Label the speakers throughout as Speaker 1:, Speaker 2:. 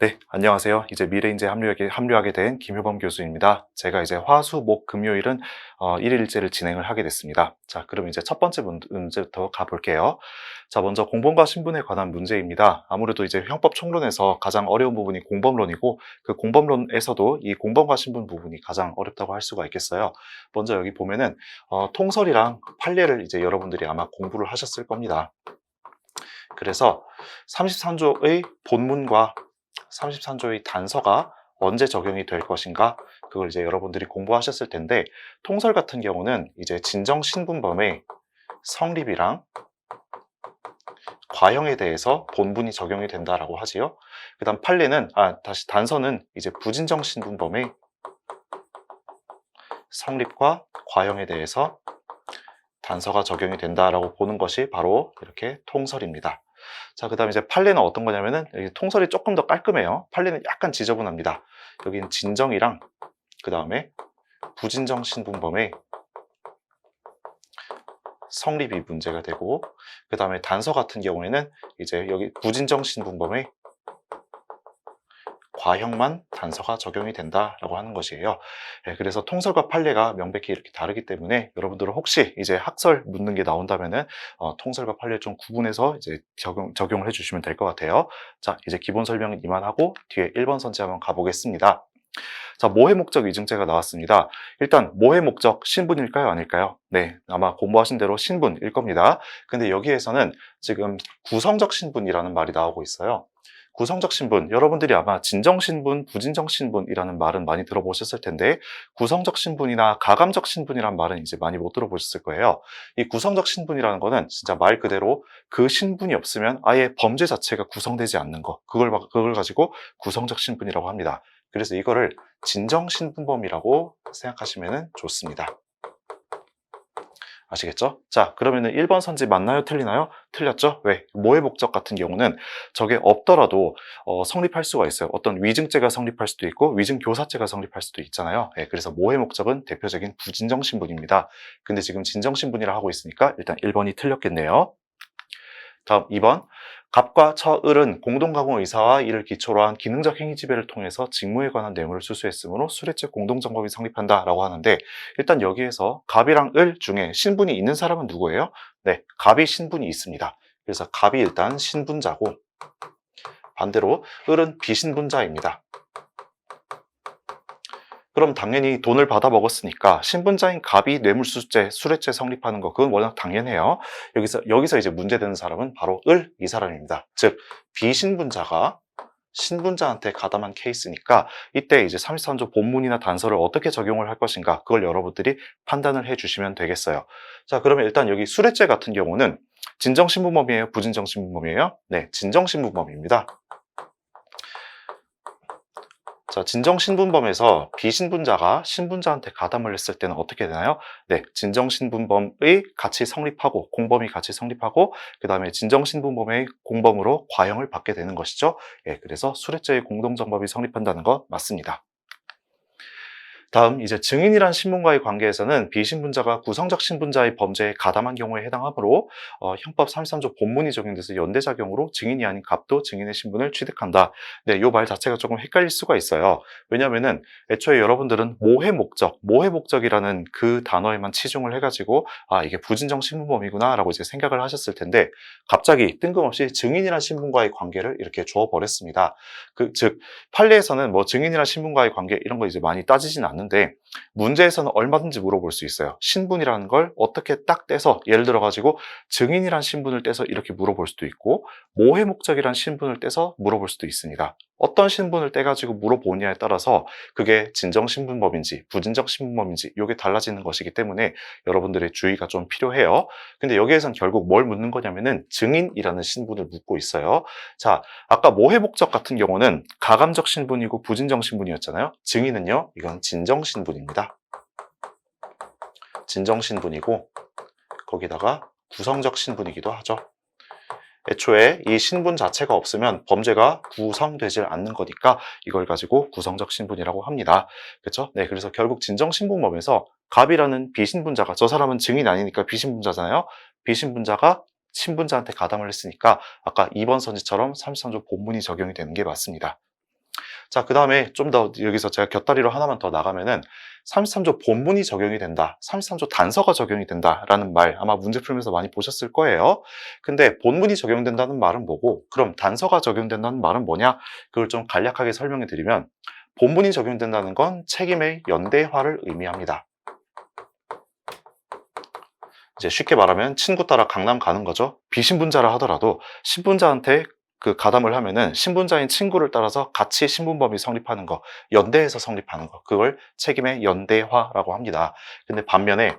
Speaker 1: 네, 안녕하세요. 이제 미래인재 합류하게, 합류하게 된 김효범 교수입니다. 제가 이제 화수, 목, 금요일은 어, 1일제를 진행을 하게 됐습니다. 자, 그럼 이제 첫 번째 문- 문제부터 가볼게요. 자, 먼저 공범과 신분에 관한 문제입니다. 아무래도 이제 형법 총론에서 가장 어려운 부분이 공범론이고 그 공범론에서도 이 공범과 신분 부분이 가장 어렵다고 할 수가 있겠어요. 먼저 여기 보면은 어, 통설이랑 판례를 이제 여러분들이 아마 공부를 하셨을 겁니다. 그래서 33조의 본문과 33조의 단서가 언제 적용이 될 것인가 그걸 이제 여러분들이 공부하셨을 텐데 통설 같은 경우는 이제 진정 신분범의 성립이랑 과형에 대해서 본문이 적용이 된다라고 하지요. 그다음 판례는 아 다시 단서는 이제 부진정 신분범의 성립과 과형에 대해서 단서가 적용이 된다라고 보는 것이 바로 이렇게 통설입니다. 자, 그 다음에 이제 판례는 어떤 거냐면은 여기 통설이 조금 더 깔끔해요. 판례는 약간 지저분합니다. 여기는 진정이랑 그 다음에 부진정 신분범의 성립이 문제가 되고 그 다음에 단서 같은 경우에는 이제 여기 부진정 신분범의 과형만 단서가 적용이 된다라고 하는 것이에요. 예, 그래서 통설과 판례가 명백히 이렇게 다르기 때문에 여러분들은 혹시 이제 학설 묻는 게 나온다면은 어, 통설과 판례 좀 구분해서 이제 적용, 적용을 해주시면 될 것 같아요. 자, 이제 기본 설명은 이만하고 뒤에 1번 선지 한번 가보겠습니다. 자, 모해 목적 위증죄가 나왔습니다. 일단 모해 목적 신분일까요, 아닐까요? 네, 아마 공부하신 대로 신분일 겁니다. 근데 여기에서는 지금 구성적 신분이라는 말이 나오고 있어요. 구성적 신분, 여러분들이 아마 진정 신분, 부진정 신분이라는 말은 많이 들어보셨을 텐데 구성적 신분이나 가감적 신분이란 말은 이제 많이 못 들어보셨을 거예요. 이 구성적 신분이라는 거는 진짜 말 그대로 그 신분이 없으면 아예 범죄 자체가 구성되지 않는 거. 그걸, 막- 그걸 가지고 구성적 신분이라고 합니다. 그래서 이거를 진정 신분범이라고 생각하시면 좋습니다. 아시겠죠? 자, 그러면은 1번 선지 맞나요? 틀리나요? 틀렸죠? 왜? 모의 목적 같은 경우는 저게 없더라도 어, 성립할 수가 있어요. 어떤 위증죄가 성립할 수도 있고 위증 교사죄가 성립할 수도 있잖아요. 예, 그래서 모의 목적은 대표적인 부진정 신분입니다. 근데 지금 진정 신분이라 하고 있으니까 일단 1번이 틀렸겠네요. 다음 2번. 갑과 처을은 공동가공 의사와 이를 기초로 한 기능적 행위 지배를 통해서 직무에 관한 뇌물을 수수했으므로 수뢰죄 공동정범이 성립한다라고 하는데 일단 여기에서 갑이랑 을 중에 신분이 있는 사람은 누구예요? 네, 갑이 신분이 있습니다. 그래서 갑이 일단 신분자고 반대로 을은 비신분자입니다. 그럼 당연히 돈을 받아 먹었으니까 신분자인 갑이 뇌물수수죄, 수뢰죄 성립하는 거 그건 워낙 당연해요. 여기서 여기서 이제 문제되는 사람은 바로 을 이 사람입니다. 즉 비신분자가 신분자한테 가담한 케이스니까 이때 이제 33조 본문이나 단서를 어떻게 적용을 할 것인가 그걸 여러분들이 판단을 해 주시면 되겠어요. 자, 그러면 일단 여기 수뢰죄 같은 경우는 진정신분범이에요? 부진정신분범이에요? 네, 진정신분범입니다. 자, 진정 신분범에서 비신분자가 신분자한테 가담을 했을 때는 어떻게 되나요? 네, 진정 신분범의 같이 성립하고, 공범이 같이 성립하고, 그 다음에 진정 신분범의 공범으로 과형을 받게 되는 것이죠. 예, 그래서 수뢰죄의 공동정범이 성립한다는 거 맞습니다. 다음 이제 증인이란 신분과의 관계에서는 비신분자가 구성적 신분자의 범죄에 가담한 경우에 해당하므로 어, 형법 33조 본문이 적용돼서 연대작용으로 증인이 아닌 갑도 증인의 신분을 취득한다. 네, 이말 자체가 조금 헷갈릴 수가 있어요. 왜냐하면은 애초에 여러분들은 모해 목적, 모해 목적이라는 그 단어에만 치중을 해가지고 아 이게 부진정 신분범이구나라고 이제 생각을 하셨을 텐데 갑자기 뜬금없이 증인이란 신분과의 관계를 이렇게 주어 버렸습니다. 그 즉 판례에서는 뭐 증인이란 신분과의 관계 이런 거 이제 많이 따지진 않 는데 문제에서는 얼마든지 물어볼 수 있어요. 신분이라는 걸 어떻게 딱 떼서 예를 들어 가지고 증인이란 신분을 떼서 이렇게 물어볼 수도 있고 모해 목적이란 신분을 떼서 물어볼 수도 있습니다. 어떤 신분을 떼가지고 물어보냐에 따라서 그게 진정 신분범인지 부진정 신분범인지 이게 달라지는 것이기 때문에 여러분들의 주의가 좀 필요해요. 근데 여기에선 결국 뭘 묻는 거냐면은 증인이라는 신분을 묻고 있어요. 자, 아까 모해 목적 같은 경우는 가감적 신분이고 부진정 신분이었잖아요. 증인은요, 이건 진정 신분입니다. 진정 신분이고 거기다가 구성적 신분이기도 하죠. 애초에 이 신분 자체가 없으면 범죄가 구성되질 않는 거니까 이걸 가지고 구성적 신분이라고 합니다. 그렇죠? 네, 그래서 결국 진정 신분범에서 갑이라는 비신분자가 저 사람은 증인 아니니까 비신분자잖아요. 비신분자가 신분자한테 가담을 했으니까 아까 2번 선지처럼 33조 본문이 적용이 되는 게 맞습니다. 자, 그 다음에 좀 더 여기서 제가 곁다리로 하나만 더 나가면은 33조 본문이 적용이 된다. 33조 단서가 적용이 된다라는 말 아마 문제 풀면서 많이 보셨을 거예요. 근데 본문이 적용된다는 말은 뭐고 그럼 단서가 적용된다는 말은 뭐냐? 그걸 좀 간략하게 설명해 드리면 본문이 적용된다는 건 책임의 연대화를 의미합니다. 이제 쉽게 말하면 친구 따라 강남 가는 거죠. 비신분자라 하더라도 신분자한테 그 가담을 하면은 신분자인 친구를 따라서 같이 신분범이 성립하는 거, 연대해서 성립하는 거, 그걸 책임의 연대화라고 합니다. 근데 반면에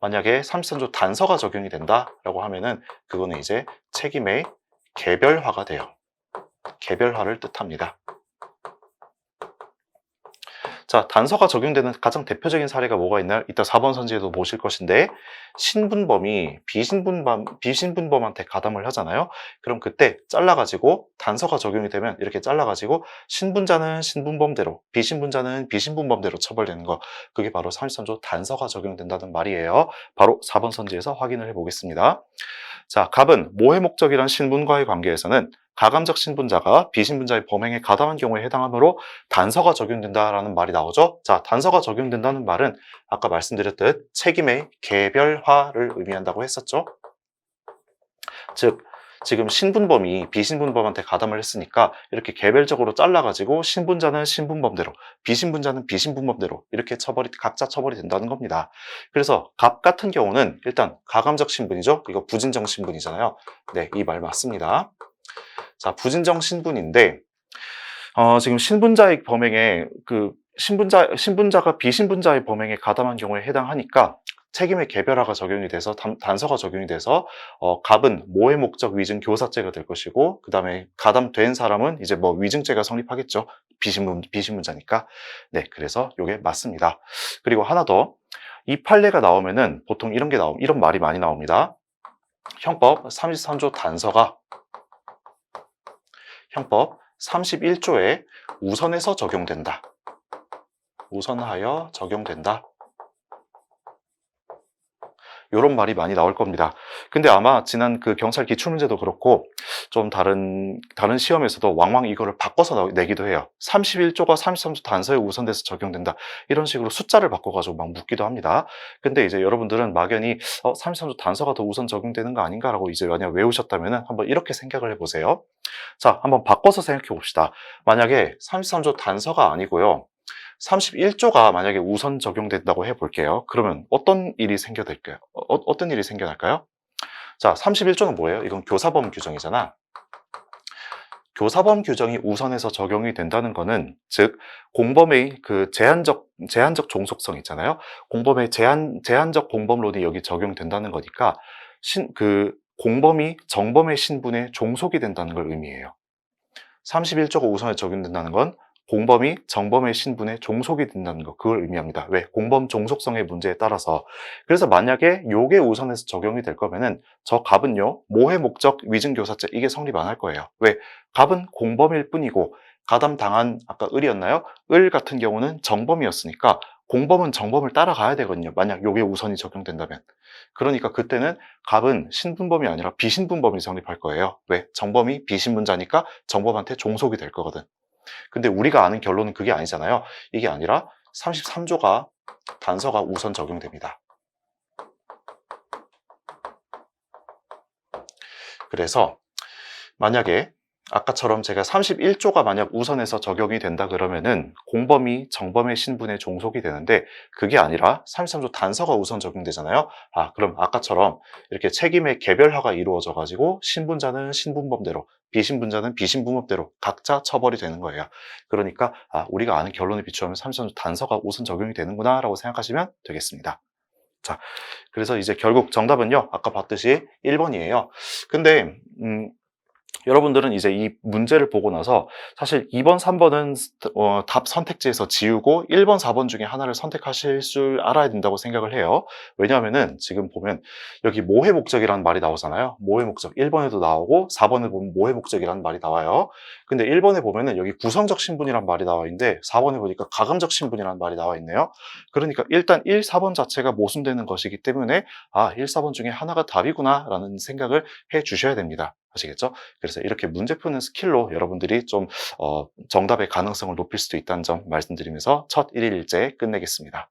Speaker 1: 만약에 33조 단서가 적용이 된다라고 하면은 그거는 이제 책임의 개별화가 돼요. 개별화를 뜻합니다. 자, 단서가 적용되는 가장 대표적인 사례가 뭐가 있나요? 이따 4번 선지에도 보실 것인데 신분범이 비신분범, 비신분범한테 가담을 하잖아요. 그럼 그때 잘라가지고 단서가 적용이 되면 이렇게 잘라가지고 신분자는 신분범대로 비신분자는 비신분범대로 처벌되는 거 그게 바로 33조 단서가 적용된다는 말이에요. 바로 4번 선지에서 확인을 해보겠습니다. 자, 갑은 모해 목적이란 신분과의 관계에서는 가감적 신분자가 비신분자의 범행에 가담한 경우에 해당하므로 단서가 적용된다라는 말이 나오죠. 자, 단서가 적용된다는 말은 아까 말씀드렸듯 책임의 개별화를 의미한다고 했었죠. 즉, 지금 신분범이 비신분범한테 가담을 했으니까 이렇게 개별적으로 잘라가지고 신분자는 신분범대로, 비신분자는 비신분범대로 이렇게 처벌이 각자 처벌이 된다는 겁니다. 그래서 갑 같은 경우는 일단 가감적 신분이죠. 이거 부진정 신분이잖아요. 네, 이 말 맞습니다. 자, 부진정 신분인데, 어, 지금 신분자의 범행에, 그, 신분자, 신분자가 비신분자의 범행에 가담한 경우에 해당하니까 책임의 개별화가 적용이 돼서 단, 단서가 적용이 돼서 어, 갑은 모의 목적 위증 교사죄가 될 것이고 그 다음에 가담된 사람은 이제 뭐 위증죄가 성립하겠죠. 비신분 비신분자니까. 네 그래서 이게 맞습니다. 그리고 하나 더. 이 판례가 나오면은 보통 이런 게 나오 이런 말이 많이 나옵니다. 형법 33조 단서가 형법 31조에 우선해서 적용된다. 우선하여 적용된다. 이런 말이 많이 나올 겁니다. 근데 아마 지난 그 경찰 기출 문제도 그렇고 좀 다른 다른 시험에서도 왕왕 이거를 바꿔서 내기도 해요. 31조가 33조 단서에 우선돼서 적용된다. 이런 식으로 숫자를 바꿔가지고 막 묻기도 합니다. 근데 이제 여러분들은 막연히 어, 33조 단서가 더 우선 적용되는 거 아닌가라고 이제 만약 외우셨다면 한번 이렇게 생각을 해보세요. 자, 한번 바꿔서 생각해 봅시다. 만약에 33조 단서가 아니고요. 31조가 만약에 우선 적용된다고 해볼게요. 그러면 어떤 일이 생겨날까요? 어, 떤 일이 생겨날까요? 자, 31조는 뭐예요? 이건 교사범 규정이잖아. 교사범 규정이 우선해서 적용이 된다는 것은 즉 공범의 그 제한적 제한적 종속성 있잖아요. 공범의 제한 제한적 공범론이 여기 적용된다는 거니까 신 그 공범이 정범의 신분에 종속이 된다는 걸 의미해요. 31조가 우선에 적용된다는 건 공범이 정범의 신분에 종속이 된다는 것 그걸 의미합니다. 왜? 공범 종속성의 문제에 따라서 그래서 만약에 요게 우선해서 적용이 될 거면은 저 갑은요 모해 목적 위증교사죄 이게 성립 안 할 거예요. 왜? 갑은 공범일 뿐이고 가담 당한 아까 을이었나요? 을 같은 경우는 정범이었으니까 공범은 정범을 따라가야 되거든요. 만약 요게 우선이 적용된다면. 그러니까 그때는 갑은 신분범이 아니라 비신분범이 성립할 거예요. 왜? 정범이 비신분자니까 정범한테 종속이 될 거거든. 근데 우리가 아는 결론은 그게 아니잖아요. 이게 아니라 33조가 단서가 우선 적용됩니다. 그래서 만약에 아까처럼 제가 31조가 만약 우선해서 적용이 된다 그러면은 공범이 정범의 신분에 종속이 되는데 그게 아니라 33조 단서가 우선 적용되잖아요. 아, 그럼 아까처럼 이렇게 책임의 개별화가 이루어져 가지고 신분자는 신분범대로 비신분자는 비신분법대로 각자 처벌이 되는 거예요. 그러니까 아, 우리가 아는 결론에 비추면 33조 단서가 우선 적용이 되는구나 라고 생각하시면 되겠습니다. 자, 그래서 이제 결국 정답은요. 아까 봤듯이 1번이에요. 근데 음, 여러분들은 이제 이 문제를 보고 나서 사실 2번, 3번은 어, 답 선택지에서 지우고 1번, 4번 중에 하나를 선택하실 줄 알아야 된다고 생각을 해요. 왜냐하면은 지금 보면 여기 모해 목적이라는 말이 나오잖아요. 모해 목적 1번에도 나오고 4번에 보면 모해 목적이라는 말이 나와요. 근데 1번에 보면은 여기 구성적 신분이란 말이 나와 있는데 4번에 보니까 가감적 신분이라는 말이 나와 있네요. 그러니까 일단 1, 4번 자체가 모순되는 것이기 때문에 아, 1, 4번 중에 하나가 답이구나 라는 생각을 해 주셔야 됩니다. 아시겠죠? 그래서 이렇게 문제 푸는 스킬로 여러분들이 좀 어, 정답의 가능성을 높일 수도 있다는 점 말씀드리면서 첫 1일 일제 끝내겠습니다.